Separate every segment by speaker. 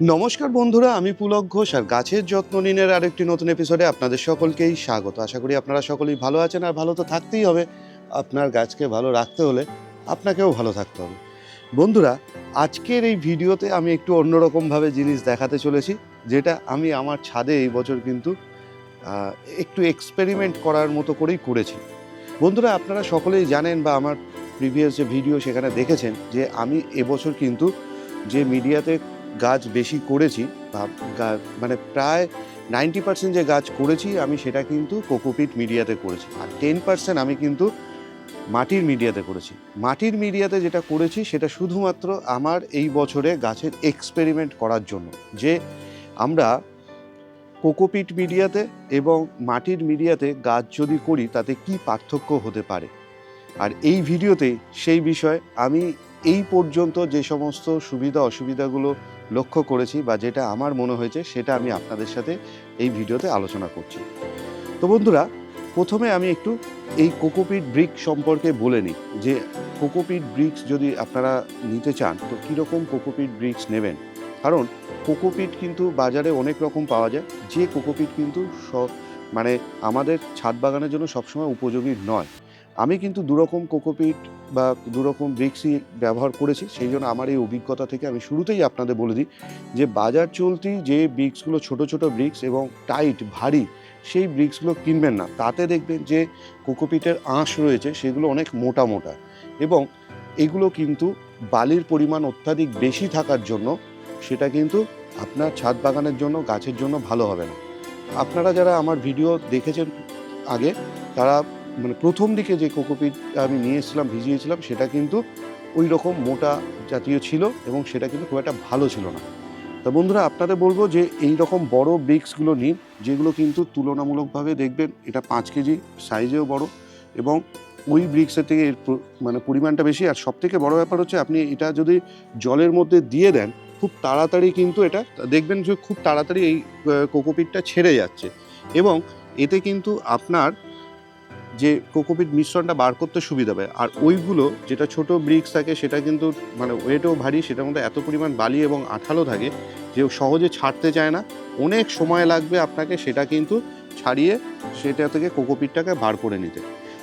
Speaker 1: নমস্কার বন্ধুরা, আমি পুলক ঘোষ আর গাছের যত্ন নিনের আরেকটি নতুন এপিসোডে আপনাদের সকলকেই স্বাগত। আশা করি আপনারা সকলেই ভালো আছেন আর ভালো তো থাকতেই হবে। আপনার গাছকে ভালো রাখতে হলে আপনাকেও ভালো থাকতে হবে। বন্ধুরা, আজকের এই ভিডিওতে আমি একটু অন্যরকমভাবে জিনিস দেখাতে চলেছি, যেটা আমি আমার ছাদে এই বছর কিন্তু একটু এক্সপেরিমেন্ট করার মতো করেই করেছি। বন্ধুরা, আপনারা সকলেই জানেন বা আমার প্রিভিয়াস যে ভিডিও সেখানে দেখেছেন যে আমি এবছর কিন্তু যে মিডিয়াতে গাছ বেশি করেছি মানে প্রায় নাইনটি পার্সেন্ট যে গাছ করেছি আমি সেটা কিন্তু কোকোপিট মিডিয়াতে করেছি। আর টেন পার্সেন্ট আমি কিন্তু মাটির মিডিয়াতে করেছি। মাটির মিডিয়াতে যেটা করেছি সেটা শুধুমাত্র আমার এই বছরে গাছের এক্সপেরিমেন্ট করার জন্য। যে আমরা কোকোপিট মিডিয়াতে এবং মাটির মিডিয়াতে গাছ যদি করি, তাতে কি পার্থক্য হতে পারে? আর এই ভিডিওতে সেই বিষয়ে আমি এই পর্যন্ত যে সমস্ত সুবিধা অসুবিধাগুলো লক্ষ্য করেছি বা যেটা আমার মনে হয়েছে সেটা আমি আপনাদের সাথে এই ভিডিওতে আলোচনা করছি। তো বন্ধুরা, প্রথমে আমি একটু এই কোকোপিট ব্রিক সম্পর্কে বলে নিই যে কোকোপিট ব্রিক্স যদি আপনারা নিতে চান, তো কীরকম কোকোপিট ব্রিক্স নেবেন? কারণ কোকোপিট কিন্তু বাজারে অনেক রকম পাওয়া যায়। যে কোকোপিট কিন্তু মানে আমাদের ছাদ বাগানের জন্য সবসময় উপযোগী নয়। আমি কিন্তু দুরকম কোকোপিট বা দুরকম ব্রিক্সই ব্যবহার করেছি, সেই জন্য আমার এই অভিজ্ঞতা থেকে আমি শুরুতেই আপনাদের বলে দিই যে বাজার চলতি যে ব্রিক্সগুলো, ছোট ছোট ব্রিক্স এবং টাইট, ভারী, সেই ব্রিক্সগুলো কিনবেন না। তাতে দেখবেন যে কোকোপিটের আঁশ রয়েছে, সেগুলো অনেক মোটা মোটা এবং এগুলো কিন্তু বালির পরিমাণ অত্যাধিক বেশি থাকার জন্য সেটা কিন্তু আপনার ছাদ বাগানের জন্য, গাছের জন্য ভালো হবে না। আপনারা যারা আমার ভিডিও দেখেছেন আগে, তারা মানে প্রথম দিকে যে কোকোপিট আমি নিয়ে এসেছিলাম ভিজিয়েছিলাম, সেটা কিন্তু ওই রকম মোটা জাতীয় ছিল এবং সেটা কিন্তু খুব একটা ভালো ছিল না। তা বন্ধুরা, আপনাদের বলব যে এই রকম বড় ব্রিক্সগুলো নিন, যেগুলো কিন্তু তুলনামূলকভাবে দেখবেন এটা পাঁচ কেজি সাইজেও বড় এবং ওই ব্রিক্সের থেকে এর মানে পরিমাণটা বেশি। আর সব থেকে বড় ব্যাপার হচ্ছে আপনি এটা যদি জলের মধ্যে দিয়ে দেন, খুব তাড়াতাড়ি কিন্তু এটা দেখবেন যে খুব তাড়াতাড়ি এই কোকোপিটটা ছেড়ে যাচ্ছে এবং এতে কিন্তু আপনার যে কোকোপিট মিশ্রণটা বার করতে সুবিধা হবে আর ওইগুলো যেটা ছোট ব্রিক্স থাকে, সেটা কিন্তু মানে ওয়েটও ভারী, সেটার মধ্যে এত পরিমাণ বালি এবং আঠালো থাকে যে সহজে ছাড়তে চায় না। অনেক সময় লাগবে আপনাকে সেটা কিন্তু ছাড়িয়ে সেটা থেকে কোকোপিটটাকে বার করে নিতে।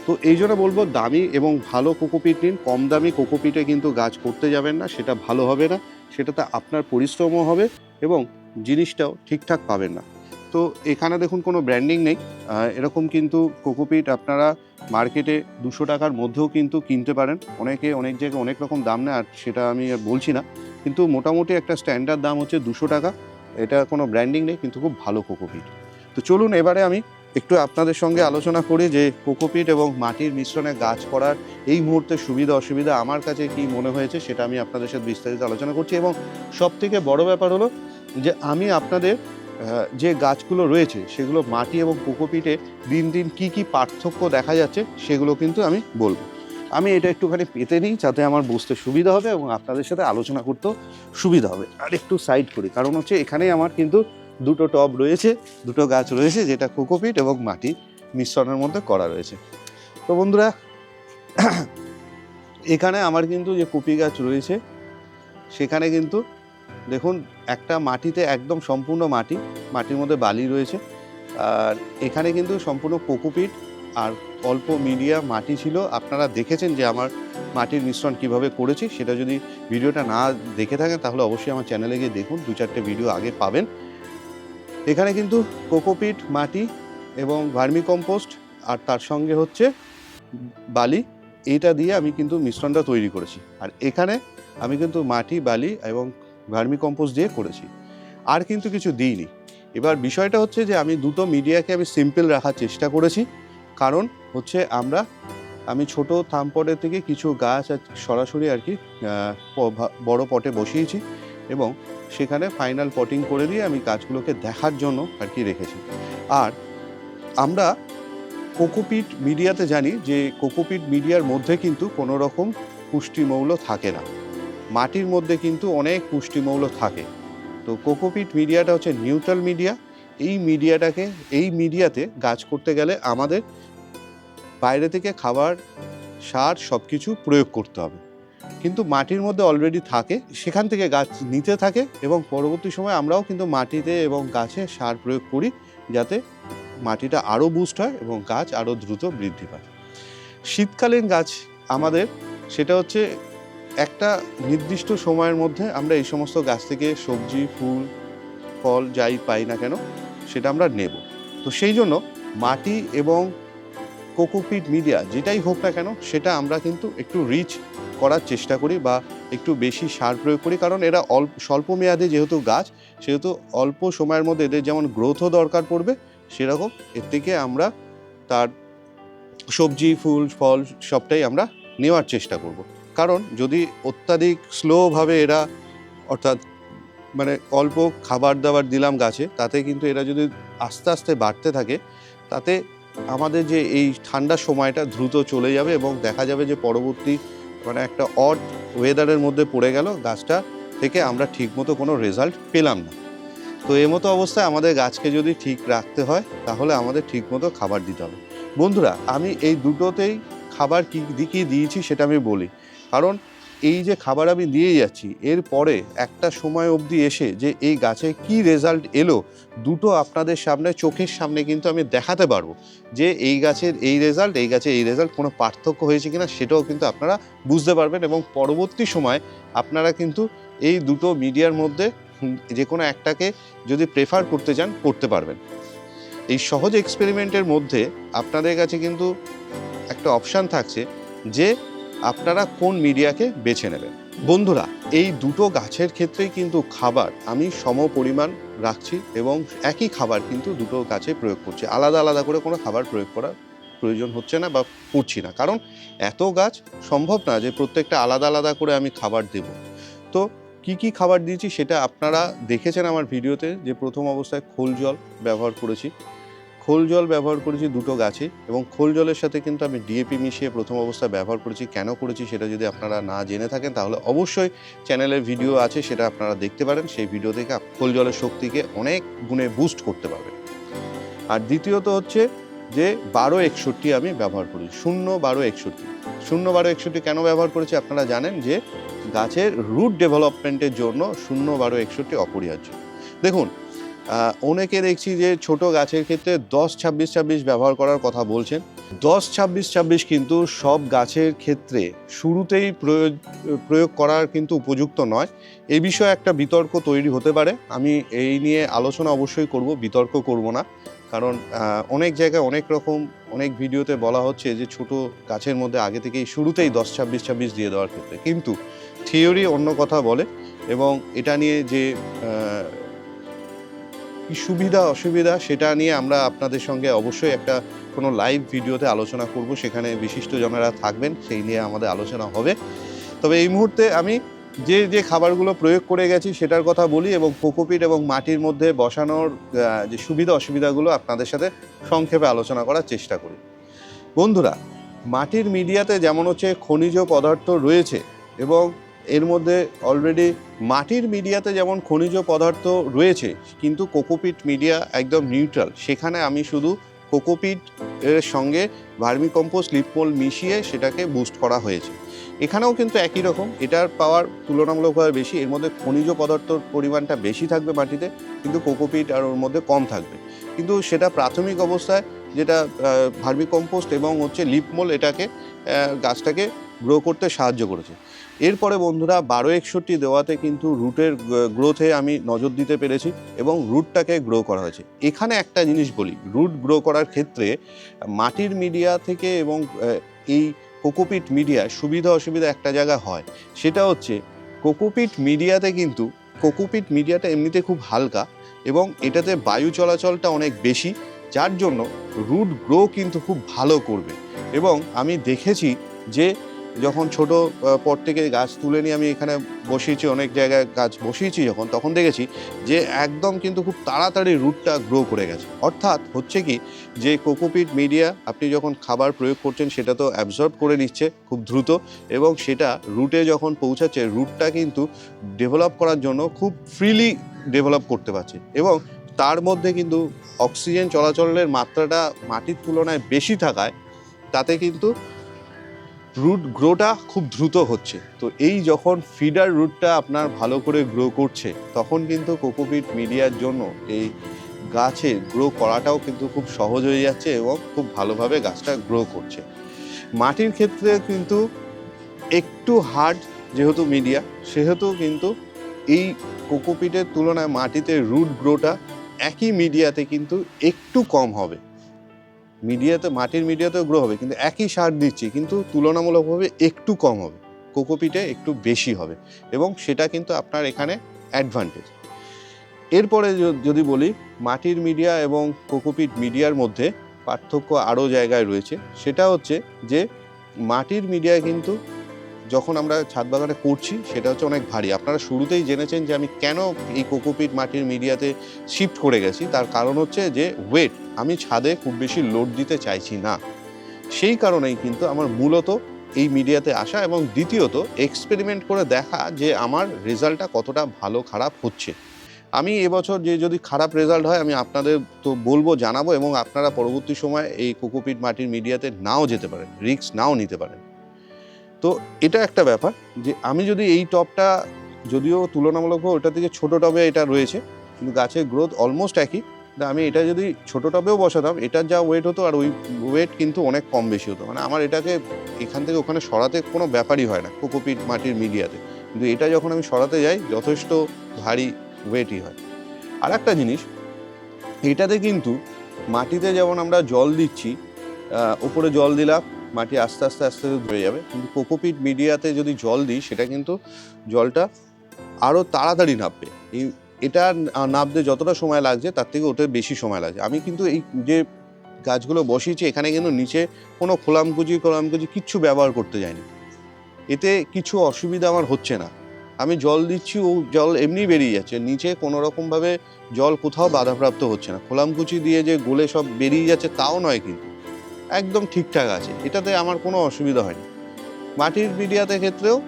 Speaker 1: তো এই জন্য বলব, দামি এবং ভালো কোকোপিট নিন। কম দামি কোকোপিটে কিন্তু গাছ করতে যাবেন না, সেটা ভালো হবে না। সেটাতে আপনার পরিশ্রমও হবে এবং জিনিসটাও ঠিকঠাক পাবেন না। তো এখানে দেখুন কোনো ব্র্যান্ডিং নেই। এরকম কিন্তু কোকোপিট আপনারা মার্কেটে দুশো টাকার মধ্যেও কিন্তু কিনতে পারেন। অনেকে অনেক জায়গায় অনেক রকম দাম নেয়, আর সেটা আমি বলছি না। কিন্তু মোটামুটি একটা স্ট্যান্ডার্ড দাম হচ্ছে দুশো টাকা। এটা কোনো ব্র্যান্ডিং নেই, কিন্তু খুব ভালো কোকোপিট। তো চলুন এবারে আমি একটু আপনাদের সঙ্গে আলোচনা করি যে কোকোপিট এবং মাটির মিশ্রণে গাছ করার এই মুহূর্তে সুবিধা, অসুবিধা আমার কাছে কি মনে হয়েছে সেটা আমি আপনাদের সাথে বিস্তারিত আলোচনা করছি। এবং সব থেকে বড় ব্যাপার হলো যে আমি আপনাদের যে গাছগুলো রয়েছে, সেগুলো মাটি এবং কোকোপিটে দিন দিন কি কি পার্থক্য দেখা যাচ্ছে, সেগুলো কিন্তু আমি বলব। আমি এটা একটুখানি পেতে নিই, যাতে আমার বুঝতে সুবিধা হবে এবং আপনাদের সাথে আলোচনা করতেও সুবিধা হবে। আর একটু সাইড করি, কারণ হচ্ছে এখানেই আমার কিন্তু দুটো টব রয়েছে, দুটো গাছ রয়েছে, যেটা কোকোপিট এবং মাটি মিশ্রণের মধ্যে করা রয়েছে। তো বন্ধুরা, এখানে আমার কিন্তু যে কপি গাছ রয়েছে, সেখানে কিন্তু দেখুন একটা মাটিতে একদম সম্পূর্ণ মাটি, মাটির মধ্যে বালি রয়েছে। আর এখানে কিন্তু সম্পূর্ণ কোকোপিট আর অল্প মিডিয়া মাটি ছিল। আপনারা দেখেছেন যে আমার মাটির মিশ্রণ কীভাবে করেছি, সেটা যদি ভিডিওটা না দেখে থাকেন, তাহলে অবশ্যই আমার চ্যানেলে গিয়ে দেখুন, দু চারটে ভিডিও আগে পাবেন। এখানে কিন্তু কোকোপিট মাটি এবং ভার্মি কম্পোস্ট আর তার সঙ্গে হচ্ছে বালি, এইটা দিয়ে আমি কিন্তু মিশ্রণটা তৈরি করেছি। আর এখানে আমি কিন্তু মাটি, বালি এবং ভার্মি কম্পোস্ট দিয়ে করেছি। আর কিন্তু কিছু দিইনি। এবার বিষয়টা হচ্ছে যে আমি দুটো মিডিয়াকে আমি সিম্পল রাখার চেষ্টা করেছি। কারণ হচ্ছে আমরা, আমি ছোট থামপটের থেকে কিছু গাছ সরাসরি আর কি বড় পটে বসিয়েছি এবং সেখানে ফাইনাল পটিং করে দিয়ে আমি গাছগুলোকে দেখার জন্য আর কি রেখেছি। আর আমরা কোকোপিট মিডিয়াতে জানি যে কোকোপিট মিডিয়ার মধ্যে কিন্তু কোনো রকম পুষ্টিমৌল থাকে না। মাটির মধ্যে কিন্তু অনেক পুষ্টিমৌল থাকে। তো কোকোপিট মিডিয়াটা হচ্ছে নিউট্রাল মিডিয়া। এই মিডিয়াটাকে, এই মিডিয়াতে গাছ করতে গেলে আমাদের বাইরে থেকে খাবার, সার সব কিছু প্রয়োগ করতে হবে। কিন্তু মাটির মধ্যে অলরেডি থাকে, সেখান থেকে গাছ নিতে থাকে এবং পরবর্তী সময় আমরাও কিন্তু মাটিতে এবং গাছে সার প্রয়োগ করি যাতে মাটিটা আরও বুস্ট হয় এবং গাছ আরও দ্রুত বৃদ্ধি পায়। শীতকালীন গাছ আমাদের, সেটা হচ্ছে একটা নির্দিষ্ট সময়ের মধ্যে আমরা এই সমস্ত গাছ থেকে সবজি, ফুল, ফল যাই পাই না কেন, সেটা আমরা নেব। তো সেই জন্য মাটি এবং কোকোপিট মিডিয়া যেটাই হোক না কেন, সেটা আমরা কিন্তু একটু রিচ করার চেষ্টা করি বা একটু বেশি সার প্রয়োগ করি। কারণ এরা অল্প, স্বল্প মেয়াদে যেহেতু গাছ, সেহেতু অল্প সময়ের মধ্যে এদের যেমন গ্রোথও দরকার পড়বে, সেরকম এর থেকে আমরা তার সবজি, ফুল, ফল সবটাই আমরা নেওয়ার চেষ্টা করব। কারণ যদি অত্যাধিক স্লোভাবে এরা, অর্থাৎ মানে অল্প খাবার দাবার দিলাম গাছে, তাতে কিন্তু এরা যদি আস্তে আস্তে বাড়তে থাকে, তাতে আমাদের যে এই ঠান্ডার সময়টা দ্রুত চলে যাবে এবং দেখা যাবে যে পরবর্তী মানে একটা অড ওয়েদারের মধ্যে পড়ে গেল, গাছটা থেকে আমরা ঠিকমতো কোনো রেজাল্ট পেলাম না। তো এই মতো অবস্থায় আমাদের গাছকে যদি ঠিক রাখতে হয়, তাহলে আমাদের ঠিকমতো খাবার দিতে হবে। বন্ধুরা, আমি এই দুটোতেই খাবার কী কী দিয়েছি সেটা আমি বলি। কারণ এই যে খাবার আমি দিয়ে যাচ্ছি এরপরে একটা সময় অবধি এসে যে এই গাছে কি রেজাল্ট এলো, দুটো আপনাদের সামনে, চোখের সামনে কিন্তু আমি দেখাতে পারব যে এই গাছের এই রেজাল্ট এই গাছে এই রেজাল্ট কোনো পার্থক্য হয়েছে কিনা সেটাও কিন্তু আপনারা বুঝতে পারবেন এবং পরবর্তী সময় আপনারা কিন্তু এই দুটো মিডিয়ার মধ্যে যে কোনো একটাকে যদি প্রেফার করতে চান, করতে পারবেন। এই সহজ এক্সপেরিমেন্টের মধ্যে আপনাদের কাছে কিন্তু একটা অপশান থাকছে যে আপনারা কোন মিডিয়াকে বেছে নেবেন? বন্ধুরা, এই দুটো গাছের ক্ষেত্রেই কিন্তু খাবার, আমি সম পরিমাণ রাখছি এবং একই খাবার কিন্তু দুটো গাছে প্রয়োগ করছি। আলাদা আলাদা করে কোনো খাবার প্রয়োগ করার প্রয়োজন হচ্ছে না বা করছি না। কারণ এত গাছ সম্ভব না যে প্রত্যেকটা আলাদা আলাদা করে আমি খাবার দেব। তো কি কি খাবার দিয়েছি সেটা আপনারা দেখেছেন আমার ভিডিওতে যে প্রথম অবস্থায় খোল জল ব্যবহার করেছি। খোল জল ব্যবহার করেছি দুটো গাছে এবং খোল জলের সাথে কিন্তু আমি ডিএপি মিশিয়ে প্রথম অবস্থায় ব্যবহার করেছি। কেন করেছি সেটা যদি আপনারা না জেনে থাকেন, তাহলে অবশ্যই চ্যানেলের ভিডিও আছে, সেটা আপনারা দেখতে পারেন। সেই ভিডিও থেকে খোল জলের শক্তিকে অনেক গুণে বুস্ট করতে পারবেন। আর দ্বিতীয়ত হচ্ছে যে বারো একষট্টি আমি ব্যবহার করি শূন্য বারো একষট্টি। শূন্য বারো একষট্টি কেন ব্যবহার করেছি আপনারা জানেন যে গাছের রুট ডেভেলপমেন্টের জন্য শূন্য বারো একষট্টি অপরিহার্য। দেখুন অনেকে দেখছি যে ছোট গাছের ক্ষেত্রে দশ ছাব্বিশ ছাব্বিশ ব্যবহার করার কথা বলছেন। দশ ছাব্বিশ ছাব্বিশ কিন্তু সব গাছের ক্ষেত্রে শুরুতেই প্রয়োগ প্রয়োগ করার কিন্তু উপযুক্ত নয়। এ বিষয়ে একটা বিতর্ক তৈরি হতে পারে। আমি এই নিয়ে আলোচনা অবশ্যই করব, বিতর্ক করব না। কারণ অনেক জায়গায় অনেক রকম, অনেক ভিডিওতে বলা হচ্ছে যে ছোট গাছের মধ্যে আগে থেকেই শুরুতেই দশ ছাব্বিশ ছাব্বিশ দিয়ে দেওয়ার ক্ষেত্রে। কিন্তু, থিওরি অন্য কথা বলে এবং এটা নিয়ে যে কি সুবিধা, অসুবিধা সেটা নিয়ে আমরা আপনাদের সঙ্গে অবশ্যই একটা কোনো লাইভ ভিডিওতে আলোচনা করব। সেখানে বিশিষ্টজনেরা থাকবেন, সেই নিয়ে আমাদের আলোচনা হবে। তবে এই মুহূর্তে আমি যে যে খাবারগুলো প্রয়োগ করে গেছি সেটার কথা বলি এবং কোকোপিট এবং মাটির মধ্যে বসানোর যে সুবিধা, অসুবিধাগুলো আপনাদের সাথে সংক্ষেপে আলোচনা করার চেষ্টা করি। বন্ধুরা, মাটির মিডিয়াতে যেমন হচ্ছে খনিজ পদার্থ রয়েছে এবং এর মধ্যে অলরেডি মাটির মিডিয়াতে যেমন খনিজ পদার্থ রয়েছে, কিন্তু কোকোপিট মিডিয়া একদম নিউট্রাল সেখানে আমি শুধু কোকোপিট এর সঙ্গে ভার্মি কম্পোস্ট লিপমোল মিশিয়ে সেটাকে বুস্ট করা হয়েছে। এখানেও কিন্তু একই রকম, এটার পাওয়ার তুলনামূলকভাবে বেশি, এর মধ্যে খনিজ পদার্থর পরিমাণটা বেশি থাকবে মাটিতে, কিন্তু কোকোপিট আর ওর মধ্যে কম থাকবে। কিন্তু সেটা প্রাথমিক অবস্থায় যেটা ভার্মি কম্পোস্ট এবং হচ্ছে লিপমোল এটাকে গাছটাকে গ্রো করতে সাহায্য করেছে। এরপরে বন্ধুরা বারো একষট্টি দেওয়াতে কিন্তু রুটের গ্রোথে আমি নজর দিতে পেরেছি এবং রুটটাকে গ্রো করা হয়েছে। এখানে একটা জিনিস বলি, রুট গ্রো করার ক্ষেত্রে মাটির মিডিয়া থেকে এবং এই কোকোপিট মিডিয়া, সুবিধা অসুবিধা একটা জায়গা হয়। সেটা হচ্ছে কোকোপিট মিডিয়াতে কিন্তু, কোকোপিট মিডিয়াটা এমনিতে খুব হালকা এবং এটাতে বায়ু চলাচলটা অনেক বেশি, যার জন্য রুট গ্রো কিন্তু খুব ভালো করবে। এবং আমি দেখেছি যে যখন ছোট পর থেকে গাছ তুলে নিয়ে আমি এখানে বসিয়েছি, অনেক জায়গায় গাছ বসিয়েছি যখন, তখন দেখেছি যে একদম কিন্তু খুব তাড়াতাড়ি রুটটা গ্রো করে গেছে। অর্থাৎ হচ্ছে কি যে কোকোপিট মিডিয়া আপনি যখন খাবার প্রয়োগ করছেন, সেটা তো অ্যাবজর্ব করে নিচ্ছে খুব দ্রুত এবং সেটা রুটে যখন পৌঁছাচ্ছে, রুটটা কিন্তু ডেভেলপ করার জন্য খুব ফ্রিলি ডেভেলপ করতে পারছে এবং তার মধ্যে কিন্তু অক্সিজেন চলাচলের মাত্রাটা মাটির তুলনায় বেশি থাকায়, তাতে কিন্তু রুট গ্রোটা খুব দ্রুত হচ্ছে। তো এই যখন ফিডার রুটটা আপনার ভালো করে গ্রো করছে, তখন কিন্তু কোকোপিট মিডিয়ার জন্য এই গাছে গ্রো করাটাও কিন্তু খুব সহজ হয়ে যাচ্ছে এবং খুব ভালোভাবে গাছটা গ্রো করছে। মাটির ক্ষেত্রে কিন্তু একটু হার্ড যেহেতু মিডিয়া সেহেতু কিন্তু এই কোকোপিটের তুলনায় মাটিতে রুট গ্রোটা একই মিডিয়াতে কিন্তু একটু কম হবে। মিডিয়াতে, মাটির মিডিয়াতেও গ্রো হবে, কিন্তু একই সার দিচ্ছি, কিন্তু তুলনামূলকভাবে একটু কম হবে কোকোপিটে একটু বেশি হবে, এবং সেটা কিন্তু আপনার এখানে অ্যাডভান্টেজ এরপরে যদি বলি, মাটির মিডিয়া এবং কোকোপিট মিডিয়ার মধ্যে পার্থক্য আরও জায়গায় রয়েছে, সেটা হচ্ছে যে মাটির মিডিয়া কিন্তু যখন আমরা ছাদ বাগানে করছি, সেটা হচ্ছে অনেক ভারী। আপনারা শুরুতেই জেনেছেন যে আমি কেন এই কোকোপিট মাটির মিডিয়াতে শিফট করে গেছি, তার কারণ হচ্ছে যে ওয়েট আমি ছাদে খুব বেশি লোড দিতে চাইছি না। সেই কারণেই কিন্তু আমার মূলত এই মিডিয়াতে আসা এবং দ্বিতীয়ত এক্সপেরিমেন্ট করে দেখা যে আমার রেজাল্টটা কতটা ভালো, খারাপ হচ্ছে। আমি এবছর যে যদি খারাপ রেজাল্ট হয়, আমি আপনাদের তো বলব, জানাব এবং আপনারা পরবর্তী সময় এই কোকোপিট মাটির মিডিয়াতে নাও যেতে পারেন, রিস্ক নাও নিতে পারেন। তো এটা একটা ব্যাপার যে আমি যদি এই টপটা যদিও তুলনামূলকভাবে ওটা থেকে ছোট টবে এটা রয়েছে, কিন্তু গাছের গ্রোথ অলমোস্ট একই। আমি এটা যদি ছোট টবেও বসাতাম, এটার যা ওয়েট হতো আর ওই ওয়েট কিন্তু অনেক কম বেশি হতো। মানে আমার এটাকে এখান থেকে ওখানে সরাতে কোনো ব্যাপারই হয় না, কোকোপিট মাটির মিডিয়াতে। কিন্তু এটা যখন আমি সরাতে যাই, যথেষ্ট ভারী ওয়েটই হয়। আর একটা জিনিস, এটাতে কিন্তু মাটিতে যেমন আমরা জল দিচ্ছি উপরে জল দিলাম, মাটি আস্তে আস্তে আস্তে আস্তে ধরে যাবে। কিন্তু কোকোপিট মিডিয়াতে যদি জল দিই, সেটা কিন্তু জলটা আরও তাড়াতাড়ি নামবে। এই এটা না- নামতে যতটা সময় লাগছে, তার থেকে ওটা বেশি সময় লাগছে। আমি কিন্তু এই যে গাছগুলো বসিয়েছি, এখানে কিন্তু নিচে কোনো খোলামকুচি খোলামকুচি কিচ্ছু ব্যবহার করতে যাইনি। এতে কিছু অসুবিধা আমার হচ্ছে না। আমি জল দিচ্ছি, ও জল এমনি বেরিয়ে যাচ্ছে। নিচে কোনো রকমভাবে জল কোথাও বাধাপ্রাপ্ত হচ্ছে না। খোলামকুচি দিয়ে যে গোলে সব বেরিয়ে যাচ্ছে, তাও নয় কিন্তু। একদম ঠিকঠাক আছে। এটাতে আমার কোনো অসুবিধা হয়নি। মাটির মিডিয়াতে ক্ষেত্রেও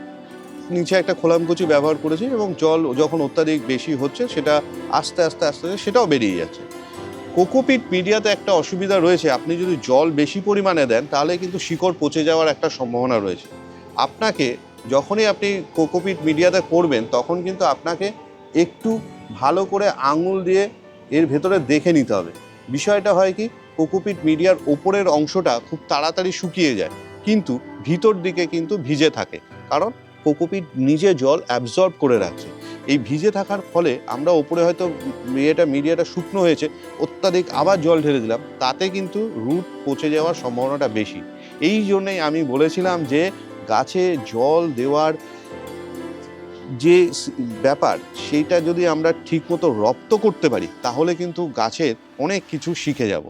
Speaker 1: নিচে একটা খোলামকুচি ব্যবহার করেছি এবং জল যখন অত্যাধিক বেশি হচ্ছে সেটা আস্তে আস্তে আস্তে আস্তে সেটাও বেরিয়ে যাচ্ছে। কোকোপিট মিডিয়াতে একটা অসুবিধা রয়েছে, আপনি যদি জল বেশি পরিমাণে দেন তাহলে কিন্তু শিকড় পচে যাওয়ার একটা সম্ভাবনা রয়েছে। আপনাকে যখনই আপনি কোকোপিট মিডিয়াতে করবেন তখন কিন্তু আপনাকে একটু ভালো করে আঙুল দিয়ে এর ভেতরে দেখে নিতে হবে। বিষয়টা হয় কি, কোকোপিট মিডিয়ার ওপরের অংশটা খুব তাড়াতাড়ি শুকিয়ে যায়, কিন্তু ভিতর দিকে কিন্তু ভিজে থাকে। কারণ কোকোপিট নিজে জল অ্যাবজর্ব করে রাখছে এই ভিজে থাকার ফলে আমরা ওপরে হয়তো ইয়েটা মিডিয়াটা শুকনো হয়েছে, অত্যাধিক আবার জল ঢেলে দিলাম, তাতে কিন্তু রুট পচে যাওয়ার সম্ভাবনাটা বেশি। এই জন্যই আমি বলেছিলাম যে গাছে জল দেওয়ার যে ব্যাপার, সেইটা যদি আমরা ঠিকমতো রপ্ত করতে পারি, তাহলে কিন্তু গাছের অনেক কিছু শিখে যাব।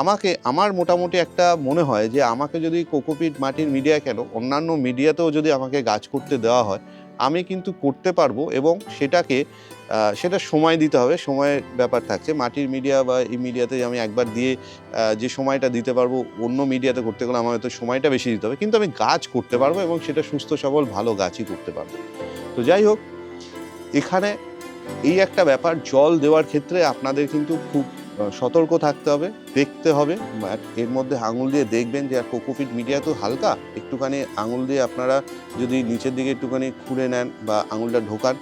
Speaker 1: আমাকে, আমার মোটামুটি একটা মনে হয় যে আমাকে যদি কোকোপিট মাটির মিডিয়া কেন, অন্যান্য মিডিয়াতেও যদি আমাকে গাছ করতে দেওয়া হয়, আমি কিন্তু করতে পারব এবং সেটাকে সেটা সময় দিতে হবে, সময়ের ব্যাপার থাকছে। মাটির মিডিয়া বা এই মিডিয়াতে আমি একবার দিয়ে যে সময়টা দিতে পারব, অন্য মিডিয়াতে করতে গেলে আমার হয়তো সময়টা বেশি দিতে হবে। কিন্তু আমি গাছ করতে পারব এবং সেটা সুস্থ, সবল, ভালো গাছই করতে পারব। তো যাই হোক, এখানে এই একটা ব্যাপার, জল দেওয়ার ক্ষেত্রে আপনাদের কিন্তু খুব সতর্ক থাকতে হবে, দেখতে হবে, আর এর মধ্যে আঙুল দিয়ে দেখবেন যে আর কোকোপিট মিডিয়া তো হালকা, একটুখানি আঙুল দিয়ে আপনারা যদি নিচের দিকে একটুখানি খুঁড়ে নেন বা আঙুলটা ঢোকান,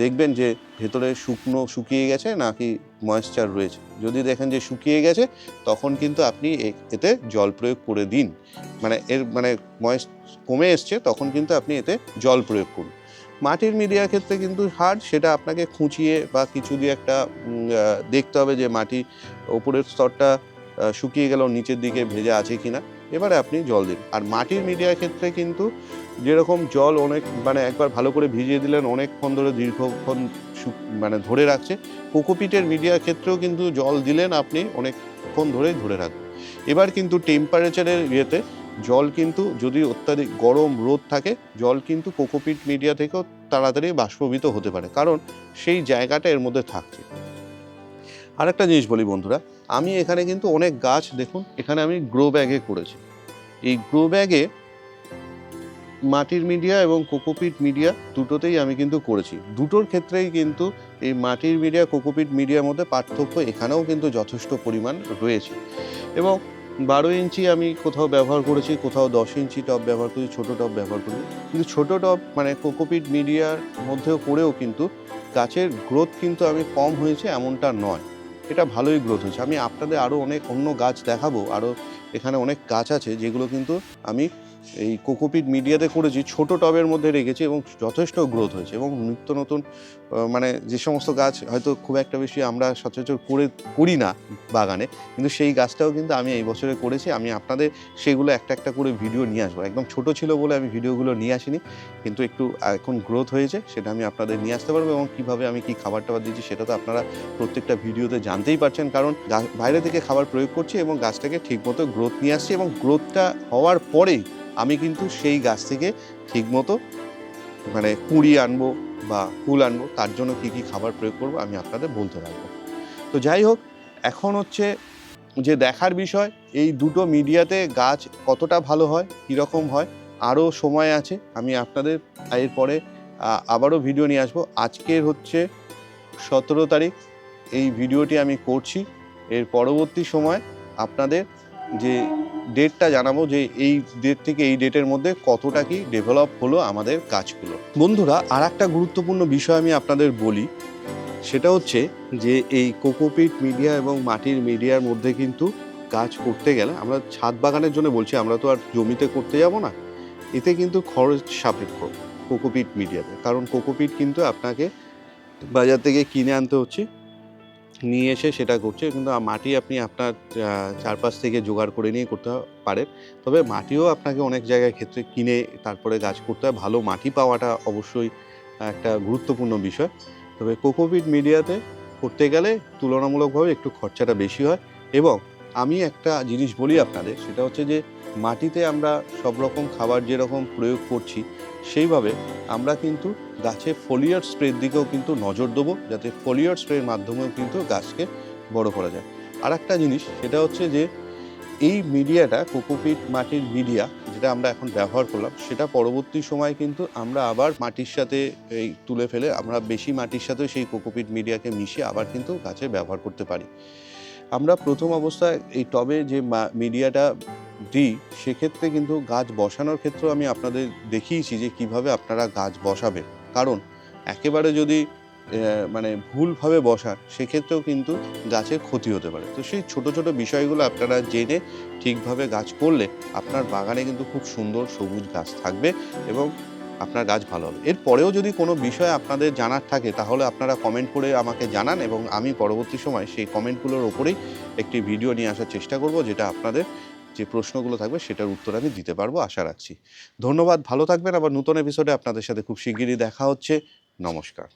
Speaker 1: দেখবেন যে ভেতরে শুকনো শুকিয়ে গেছে নাকি ময়েশ্চার রয়েছে। যদি দেখেন যে শুকিয়ে গেছে, তখন কিন্তু আপনি এতে জল প্রয়োগ করে দিন। মানে এর মানে ময়েস কমে এসছে, তখন কিন্তু আপনি এতে জল প্রয়োগ করুন। মাটির মিডিয়ার ক্ষেত্রে কিন্তু হার্ড সেটা আপনাকে খুঁচিয়ে বা কিছু দিয়ে একটা দেখতে হবে যে মাটি ওপরের স্তরটা শুকিয়ে গেল, নিচের দিকে ভেজা আছে কিনা। এবারে আপনি জল দিন। আর মাটির মিডিয়ার ক্ষেত্রে কিন্তু যেরকম জল অনেক মানে একবার ভালো করে ভিজিয়ে দিলেন, অনেকক্ষণ ধরে দীর্ঘক্ষণ মানে ধরে রাখছে, কোকোপিটের মিডিয়ার ক্ষেত্রেও কিন্তু জল দিলেন আপনি অনেকক্ষণ ধরেই ধরে রাখবেন। এবার কিন্তু টেম্পারেচারের ইয়েতে জল কিন্তু যদি অত্যাধিক গরম রোদ থাকে, জল কিন্তু কোকোপিট মিডিয়া থেকেও তাড়াতাড়ি বাষ্পীভূত হতে পারে। কারণ সেই জায়গাটা এর মধ্যে থাকছে। আরেকটা জিনিস বলি বন্ধুরা, আমি এখানে কিন্তু অনেক গাছ দেখুন, এখানে আমি গ্রো ব্যাগে করেছি। এই গ্রো ব্যাগে মাটির মিডিয়া এবং কোকোপিট মিডিয়া দুটোতেই আমি কিন্তু করেছি। দুটোর ক্ষেত্রেই কিন্তু এই মাটির মিডিয়া কোকোপিট মিডিয়ার মধ্যে পার্থক্য এখানেও কিন্তু যথেষ্ট পরিমাণ রয়েছে। এবং বারো ইঞ্চি আমি কোথাও ব্যবহার করেছি, কোথাও দশ ইঞ্চি টপ ব্যবহার করেছি ছোটো টপ ব্যবহার করি। কিন্তু ছোটো টপ মানে কোকোপিট মিডিয়ার মধ্যেও করেও কিন্তু গাছের গ্রোথ কিন্তু আমি কম হয়েছে এমনটা নয়। এটা ভালোই গ্রোথ হয়েছে। আমি আপনাদের আরও অনেক অন্য গাছ দেখাবো আরও এখানে অনেক গাছ আছে যেগুলো কিন্তু আমি এই কোকোপিট মিডিয়াতে করেছি, ছোট টবের মধ্যে রেখেছি এবং যথেষ্ট গ্রোথ হয়েছে এবং নিত্য নতুন মানে যে সমস্ত গাছ হয়তো খুব একটা বেশি আমরা সচরাচর করে, করি না বাগানে, কিন্তু সেই গাছটাও কিন্তু আমি এই বছরে করেছি। আমি আপনাদের সেগুলো একটা একটা করে ভিডিও নিয়ে আসব। একদম ছোট ছিল বলে আমি ভিডিওগুলো নিয়ে আসিনি, কিন্তু একটু এখন গ্রোথ হয়েছে, সেটা আমি আপনাদের নিয়ে আসতে পারব এবং কীভাবে আমি কি খাবার টাবার দিচ্ছি সেটা তো আপনারা প্রত্যেকটা ভিডিওতে জানতেই পারছেন, কারণ বাইরে থেকে খাবার প্রয়োগ করছি এবং গাছটাকে ঠিকমতো গ্রোথ নিয়ে আসছি এবং গ্রোথটা হওয়ার পরেই আমি কিন্তু সেই গাছ থেকে ঠিকমতো মানে কুঁড়ি আনব বা ফুল আনব, তার জন্য কি কি খাবার প্রয়োগ করব আমি আপনাদের বলতে পারব। তো যাই হোক, এখন হচ্ছে যে দেখার বিষয়, এই দুটো মিডিয়াতে গাছ কতটা ভালো হয়, কীরকম হয়, আরও সময় আছে, আমি আপনাদের এরপরে আবারও ভিডিও নিয়ে আসব। আজকের হচ্ছে সতেরো তারিখ, এই ভিডিওটি আমি করছি। এর পরবর্তী সময় আপনাদের যে ডেটটা জানাব যে এই ডেট থেকে এই ডেটের মধ্যে কতটা কি ডেভেলপ হলো আমাদের কাজগুলো। বন্ধুরা আর একটা গুরুত্বপূর্ণ বিষয় আমি আপনাদের বলি, সেটা হচ্ছে যে এই কোকোপিট মিডিয়া এবং মাটির মিডিয়ার মধ্যে কিন্তু কাজ করতে গেলে, আমরা ছাদ বাগানের জন্য বলছি, আমরা তো আর জমিতে করতে যাব না, এতে কিন্তু খরচ সাপেক্ষ কোকোপিট মিডিয়াতে। কারণ কোকোপিট কিন্তু আপনাকে বাজার থেকে কিনে আনতে হচ্ছে নিয়ে এসে সেটা করছে, কিন্তু মাটি আপনি আপনার চারপাশ থেকে জোগাড় করে নিয়ে করতে পারেন। তবে মাটিও আপনাকে অনেক জায়গায় ক্ষেত্রে কিনে তারপরে গাছ করতে হয়। ভালো মাটি পাওয়াটা অবশ্যই একটা গুরুত্বপূর্ণ বিষয়। তবে কোকোপিট মিডিয়াতে করতে গেলে তুলনামূলকভাবে একটু খরচাটা বেশি হয় এবং আমি একটা জিনিস বলি আপনাদের, সেটা হচ্ছে যে মাটিতে আমরা সব রকম খাবার যেরকম প্রয়োগ করছি, সেইভাবে আমরা কিন্তু গাছে ফোলিয়ার স্প্রের দিকেও কিন্তু নজর দেবো, যাতে ফোলিয়ার স্প্রের মাধ্যমেও কিন্তু গাছকে বড় করা যায়। আর একটা জিনিস, সেটা হচ্ছে যে এই মিডিয়াটা, কোকোপিট মাটির মিডিয়া, যেটা আমরা এখন ব্যবহার করলাম, সেটা পরবর্তী সময় কিন্তু আমরা আবার মাটির সাথে এই তুলে ফেলে, আমরা বেশি মাটির সাথে সেই কোকোপিট মিডিয়াকে মিশিয়ে আবার কিন্তু গাছে ব্যবহার করতে পারি। আমরা প্রথম অবস্থায় এই টবে যে মিডিয়াটা দিই, সেক্ষেত্রে কিন্তু গাছ বসানোর ক্ষেত্রেও আমি আপনাদের দেখিয়েছি যে কীভাবে আপনারা গাছ বসাবেন। কারণ একেবারে যদি মানে ভুলভাবে বসান, সেক্ষেত্রেও কিন্তু গাছের ক্ষতি হতে পারে। তো সেই ছোট ছোট বিষয়গুলো আপনারা জেনে ঠিকভাবে গাছ করলে আপনার বাগানে কিন্তু খুব সুন্দর সবুজ গাছ থাকবে এবং আপনার গাছ ভালো হবে। এরপরেও যদি কোনো বিষয় আপনাদের জানার থাকে, তাহলে আপনারা কমেন্ট করে আমাকে জানান এবং আমি পরবর্তী সময় সেই কমেন্টগুলোর ওপরেই একটি ভিডিও নিয়ে আসার চেষ্টা করব, যেটা আপনাদের যে প্রশ্নগুলো থাকবে সেটার উত্তর আমি দিতে পারব, আশা রাখছি। ধন্যবাদ, ভালো থাকবেন। আবার নতুন এপিসোডে আপনাদের সাথে খুব শিগগিরই দেখা হচ্ছে। নমস্কার।